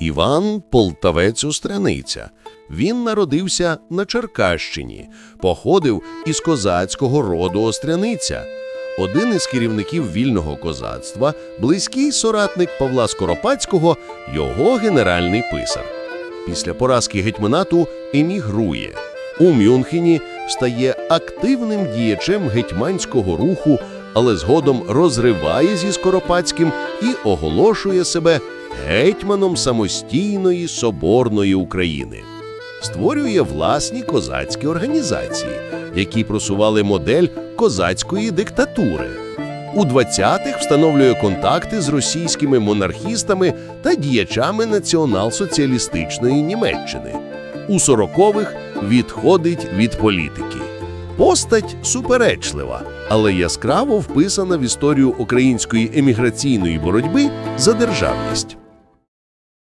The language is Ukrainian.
Іван Полтавець Остряниця. Він народився на Черкащині, походив із козацького роду Остряниця. Один із керівників вільного козацтва, близький соратник Павла Скоропадського, його генеральний писар. Після поразки гетьманату емігрує. У Мюнхені стає активним діячем гетьманського руху, але згодом розриває зі Скоропадським і оголошує себе гетьманом самостійної соборної України. Створює власні козацькі організації, які просували модель козацької диктатури. У 20-х встановлює контакти з російськими монархістами та діячами націонал-соціалістичної Німеччини. У 40-х відходить від політики. Постать суперечлива, але яскраво вписана в історію української еміграційної боротьби за державність.